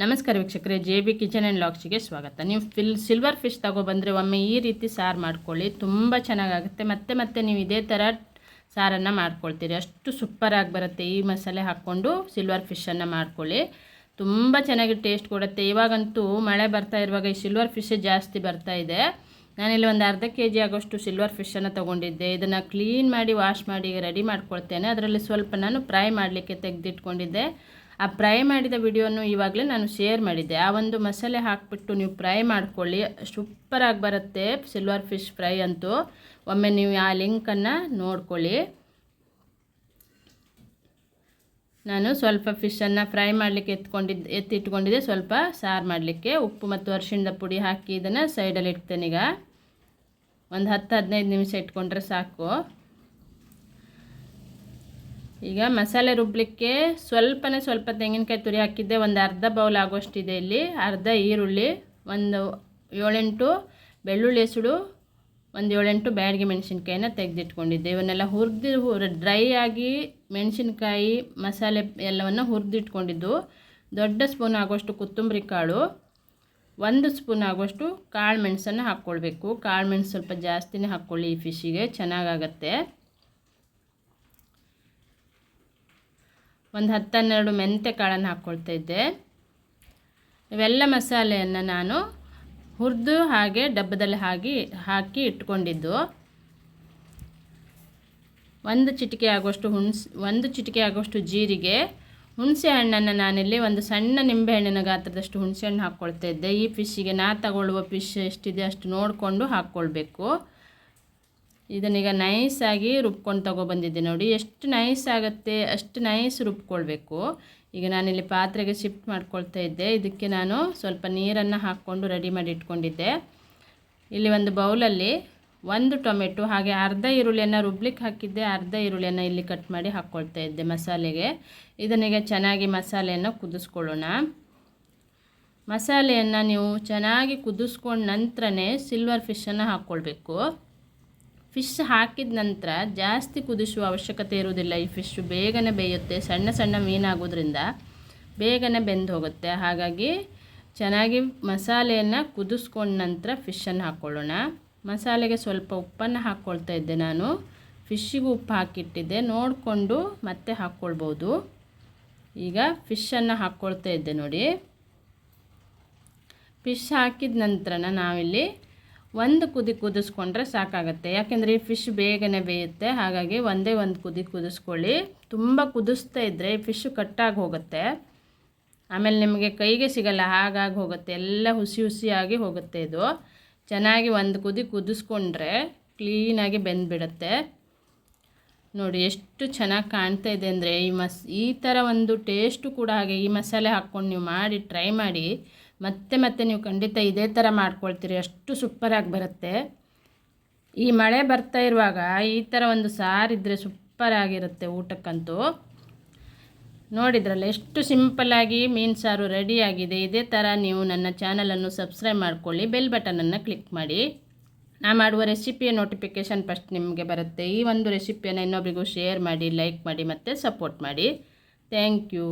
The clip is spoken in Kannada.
ನಮಸ್ಕಾರ ವೀಕ್ಷಕರೇ, ಜೆ ಬಿ ಕಿಚನ್ ಆ್ಯಂಡ್ ಲಾಕ್ಸಿಗೆ ಸ್ವಾಗತ. ನೀವು ಫಿಲ್, ಸಿಲ್ವರ್ ಫಿಶ್ ತಗೊಬಂದರೆ ಒಮ್ಮೆ ಈ ರೀತಿ ಸಾರು ಮಾಡ್ಕೊಳ್ಳಿ, ತುಂಬ ಚೆನ್ನಾಗಾಗುತ್ತೆ. ಮತ್ತೆ ಮತ್ತೆ ನೀವು ಇದೇ ಥರ ಸಾರನ್ನು ಮಾಡ್ಕೊಳ್ತೀರಿ. ಅಷ್ಟು ಸೂಪರಾಗಿ ಬರುತ್ತೆ ಈ ಮಸಾಲೆ ಹಾಕ್ಕೊಂಡು ಸಿಲ್ವರ್ ಫಿಶನ್ನು ಮಾಡ್ಕೊಳ್ಳಿ. ತುಂಬ ಚೆನ್ನಾಗಿ ಟೇಸ್ಟ್ ಕೊಡುತ್ತೆ. ಇವಾಗಂತೂ ಮಳೆ ಬರ್ತಾ ಇರುವಾಗ ಈ ಸಿಲ್ವರ್ ಫಿಶೇ ಜಾಸ್ತಿ ಬರ್ತಾ ಇದೆ. ನಾನಿಲ್ಲಿ ಒಂದು ಅರ್ಧ ಕೆ ಜಿ ಆಗೋಷ್ಟು ಸಿಲ್ವರ್ ಫಿಶನ್ನು ತೊಗೊಂಡಿದ್ದೆ. ಇದನ್ನು ಕ್ಲೀನ್ ಮಾಡಿ ವಾಶ್ ಮಾಡಿ ರೆಡಿ ಮಾಡ್ಕೊಳ್ತೇನೆ. ಅದರಲ್ಲಿ ಸ್ವಲ್ಪ ನಾನು ಫ್ರೈ ಮಾಡಲಿಕ್ಕೆ ತೆಗೆದಿಟ್ಕೊಂಡಿದ್ದೆ. ಆ ಫ್ರೈ ಮಾಡಿದ ವಿಡಿಯೋನು ಇವಾಗಲೇ ನಾನು ಶೇರ್ ಮಾಡಿದ್ದೆ. ಆ ಒಂದು ಮಸಾಲೆ ಹಾಕಿಬಿಟ್ಟು ನೀವು ಫ್ರೈ ಮಾಡ್ಕೊಳ್ಳಿ. ಸೂಪರಾಗಿ ಬರುತ್ತೆ ಸಿಲ್ವರ್ ಫಿಶ್ ಫ್ರೈ ಅಂತೂ. ಒಮ್ಮೆ ನೀವು ಆ ಲಿಂಕನ್ನು ನೋಡ್ಕೊಳ್ಳಿ. ನಾನು ಸ್ವಲ್ಪ ಫಿಶನ್ನು ಫ್ರೈ ಮಾಡಲಿಕ್ಕೆ ಎತ್ಕೊಂಡಿದ್ದು ಎತ್ತಿಟ್ಕೊಂಡಿದ್ದೆ. ಸ್ವಲ್ಪ ಸಾರು ಮಾಡಲಿಕ್ಕೆ ಉಪ್ಪು ಮತ್ತು ಅರಿಶಿಣದ ಪುಡಿ ಹಾಕಿ ಇದನ್ನು ಸೈಡಲ್ಲಿ ಇಡ್ತೇನೆ ಈಗ. ಒಂದು ಹತ್ತು ಹದಿನೈದು ನಿಮಿಷ ಇಟ್ಕೊಂಡ್ರೆ ಸಾಕು. ಈಗ ಮಸಾಲೆ ರುಬ್ಬಲಿಕ್ಕೆ ಸ್ವಲ್ಪನೇ ಸ್ವಲ್ಪ ತೆಂಗಿನಕಾಯಿ ತುರಿ ಹಾಕಿದ್ದೆ, ಒಂದು ಅರ್ಧ ಬೌಲ್ ಆಗೋಷ್ಟಿದೆ ಇಲ್ಲಿ. ಅರ್ಧ ಈರುಳ್ಳಿ, ಒಂದು ಏಳೆಂಟು ಬೆಳ್ಳುಳ್ಳಿ ಹೆಸಳು ಒಂದು ಏಳೆಂಟು ಬ್ಯಾಡಿಗೆ ಮೆಣಸಿನ್ಕಾಯಿನ ತೆಗೆದಿಟ್ಕೊಂಡಿದ್ದೆ. ಇವನ್ನೆಲ್ಲ ಹುರಿದು ಹುರ್ ಡ್ರೈ ಆಗಿ ಮೆಣಸಿನ್ಕಾಯಿ, ಮಸಾಲೆ ಎಲ್ಲವನ್ನು ಹುರಿದಿಟ್ಕೊಂಡಿದ್ದು. ದೊಡ್ಡ ಸ್ಪೂನ್ ಆಗೋಷ್ಟು ಕೊತ್ತಂಬರಿ ಕಾಳು, ಒಂದು ಸ್ಪೂನ್ ಆಗೋಷ್ಟು ಕಾಳು ಮೆಣಸನ್ನು ಹಾಕ್ಕೊಳ್ಬೇಕು. ಕಾಳು ಮೆಣಸು ಸ್ವಲ್ಪ ಜಾಸ್ತಿನೇ ಹಾಕ್ಕೊಳ್ಳಿ ಈ ಫಿಶಿಗೆ ಚೆನ್ನಾಗಾಗತ್ತೆ. ಒಂದು ಹತ್ತನ್ನೆರಡು ಮೆಂತ್ಯ ಕಾಳನ್ನು ಹಾಕ್ಕೊಳ್ತಾ ಇದ್ದೆ. ಇವೆಲ್ಲ ಮಸಾಲೆಯನ್ನು ನಾನು ಹುರಿದು ಹಾಗೆ ಡಬ್ಬದಲ್ಲಿ ಹಾಕಿ ಹಾಕಿ ಇಟ್ಕೊಂಡಿದ್ದು. ಒಂದು ಚಿಟಿಕೆ ಆಗೋಷ್ಟು ಹುಣ್ಸ್, ಒಂದು ಚಿಟಿಕೆ ಆಗೋಷ್ಟು ಜೀರಿಗೆ, ಹುಣಸೆ ಹಣ್ಣನ್ನು ನಾನಿಲ್ಲಿ ಒಂದು ಸಣ್ಣ ನಿಂಬೆಹಣ್ಣಿನ ಗಾತ್ರದಷ್ಟು ಹುಣಸೆ ಹಣ್ಣು ಹಾಕ್ಕೊಳ್ತಾ ಇದ್ದೆ. ಈ ಫಿಶ್ಶಿಗೆ ನಾ ತಗೊಳ್ಳುವ ಫಿಶ್ ಎಷ್ಟಿದೆ ಅಷ್ಟು ನೋಡಿಕೊಂಡು ಹಾಕ್ಕೊಳ್ಬೇಕು ಇದನ್ನೀಗ ನೈಸಾಗಿ ರುಬ್ಕೊಂಡು ತೊಗೊಬಂದಿದ್ದೆ ನೋಡಿ. ಎಷ್ಟು ನೈಸ್ ಆಗುತ್ತೆ, ಅಷ್ಟು ನೈಸ್ ರುಬ್ಕೊಳ್ಬೇಕು. ಈಗ ನಾನಿಲ್ಲಿ ಪಾತ್ರೆಗೆ ಶಿಫ್ಟ್ ಮಾಡ್ಕೊಳ್ತಾ ಇದ್ದೆ. ಇದಕ್ಕೆ ನಾನು ಸ್ವಲ್ಪ ನೀರನ್ನು ಹಾಕ್ಕೊಂಡು ರೆಡಿ ಮಾಡಿ ಇಟ್ಕೊಂಡಿದ್ದೆ. ಇಲ್ಲಿ ಒಂದು ಬೌಲಲ್ಲಿ ಒಂದು ಟೊಮೆಟೊ, ಹಾಗೆ ಅರ್ಧ ಈರುಳ್ಳಿಯನ್ನು ರುಬ್ಲಿಕ್ಕೆ ಹಾಕಿದ್ದೆ, ಅರ್ಧ ಈರುಳ್ಳಿಯನ್ನು ಇಲ್ಲಿ ಕಟ್ ಮಾಡಿ ಹಾಕ್ಕೊಳ್ತಾ ಇದ್ದೆ ಮಸಾಲೆಗೆ. ಇದನ್ನೀಗ ಚೆನ್ನಾಗಿ ಮಸಾಲೆಯನ್ನು ಕುದಿಸ್ಕೊಳ್ಳೋಣ. ಮಸಾಲೆಯನ್ನು ನೀವು ಚೆನ್ನಾಗಿ ಕುದಿಸ್ಕೊಂಡ ನಂತರನೇ ಸಿಲ್ವರ್ ಫಿಶನ್ನು ಹಾಕ್ಕೊಳ್ಬೇಕು ಫಿಶ್ ಹಾಕಿದ ನಂತರ ಜಾಸ್ತಿ ಕುದಿಸುವ ಅವಶ್ಯಕತೆ ಇರುವುದಿಲ್ಲ ಈ ಫಿಶ್ಶು ಬೇಗನೆ ಬೇಯುತ್ತೆ, ಸಣ್ಣ ಸಣ್ಣ ಮೀನಾಗೋದ್ರಿಂದ ಬೇಗನೆ ಬೆಂದು ಹೋಗುತ್ತೆ. ಹಾಗಾಗಿ ಚೆನ್ನಾಗಿ ಮಸಾಲೆಯನ್ನು ಕುದಿಸ್ಕೊಂಡ ನಂತರ ಫಿಶನ್ನು ಹಾಕ್ಕೊಳ್ಳೋಣ ಮಸಾಲೆಗೆ ಸ್ವಲ್ಪ ಉಪ್ಪನ್ನು ಹಾಕ್ಕೊಳ್ತಾ ಇದ್ದೆ ನಾನು. ಫಿಶ್ಶಿಗೂ ಉಪ್ಪು ಹಾಕಿಟ್ಟಿದ್ದೆ. ನೋಡಿಕೊಂಡು ಮತ್ತೆ ಹಾಕ್ಕೊಳ್ಬೋದು ಈಗ ಫಿಶನ್ನು ಹಾಕ್ಕೊಳ್ತಾ ಇದ್ದೆ ನೋಡಿ. ಫಿಶ್ ಹಾಕಿದ ನಂತರ ನಾವಿಲ್ಲಿ ಒಂದು ಕುದಿ ಕುದಿಸ್ಕೊಂಡ್ರೆ ಸಾಕಾಗುತ್ತೆ. ಯಾಕೆಂದರೆ ಈ ಫಿಶ್ ಬೇಗನೆ ಬೇಯುತ್ತೆ. ಹಾಗಾಗಿ ಒಂದೇ ಒಂದು ಕುದಿ ಕುದಿಸ್ಕೊಳ್ಳಿ. ತುಂಬ ಕುದಿಸ್ತಾ ಇದ್ದರೆ ಈ ಫಿಶ್ ಕಟ್ಟಾಗಿ ಹೋಗುತ್ತೆ. ಆಮೇಲೆ ನಿಮಗೆ ಕೈಗೆ ಸಿಗಲ್ಲ, ಹಾಗಾಗಿ ಹೋಗುತ್ತೆ. ಎಲ್ಲ ಹುಸಿ ಹುಸಿಯಾಗಿ ಹೋಗುತ್ತೆ ಇದು. ಚೆನ್ನಾಗಿ ಒಂದು ಕುದಿ ಕುದಿಸ್ಕೊಂಡ್ರೆ ಕ್ಲೀನಾಗಿ ಬೆಂದುಬಿಡುತ್ತೆ. ನೋಡಿ ಎಷ್ಟು ಚೆನ್ನಾಗಿ ಕಾಣ್ತಾ ಇದೆ ಅಂದರೆ ಈ ಮಸ್, ಈ ಥರ ಒಂದು ಟೇಸ್ಟು ಕೂಡ ಹಾಗೆ ಈ ಮಸಾಲೆ ಹಾಕ್ಕೊಂಡು ನೀವು ಮಾಡಿ ಟ್ರೈ ಮಾಡಿ. ಮತ್ತೆ ಮತ್ತೆ ನೀವು ಖಂಡಿತ ಇದೇ ಥರ ಮಾಡ್ಕೊಳ್ತೀರಿ. ಅಷ್ಟು ಸೂಪರಾಗಿ ಬರುತ್ತೆ. ಈ ಮಳೆ ಬರ್ತಾ ಇರುವಾಗ ಈ ಥರ ಒಂದು ಸಾರಿದ್ರೆ ಸೂಪರಾಗಿರುತ್ತೆ ಊಟಕ್ಕಂತೂ. ನೋಡಿದ್ರಲ್ಲ, ಎಷ್ಟು ಸಿಂಪಲ್ಲಾಗಿ ಮೀನು ಸಾರು ರೆಡಿಯಾಗಿದೆ ಇದೇ ಥರ ನೀವು ನನ್ನ ಚಾನಲನ್ನು ಸಬ್ಸ್ಕ್ರೈಬ್ ಮಾಡ್ಕೊಳ್ಳಿ ಬೆಲ್ ಬಟನನ್ನು ಕ್ಲಿಕ್ ಮಾಡಿ. ನಾ ಮಾಡುವ ರೆಸಿಪಿಯ ನೋಟಿಫಿಕೇಷನ್ ಫಸ್ಟ್ ನಿಮಗೆ ಬರುತ್ತೆ. ಈ ಒಂದು ರೆಸಿಪಿಯನ್ನು ಇನ್ನೊಬ್ರಿಗೂ ಶೇರ್ ಮಾಡಿ ಲೈಕ್ ಮಾಡಿ ಮತ್ತು ಸಪೋರ್ಟ್ ಮಾಡಿ. Thank you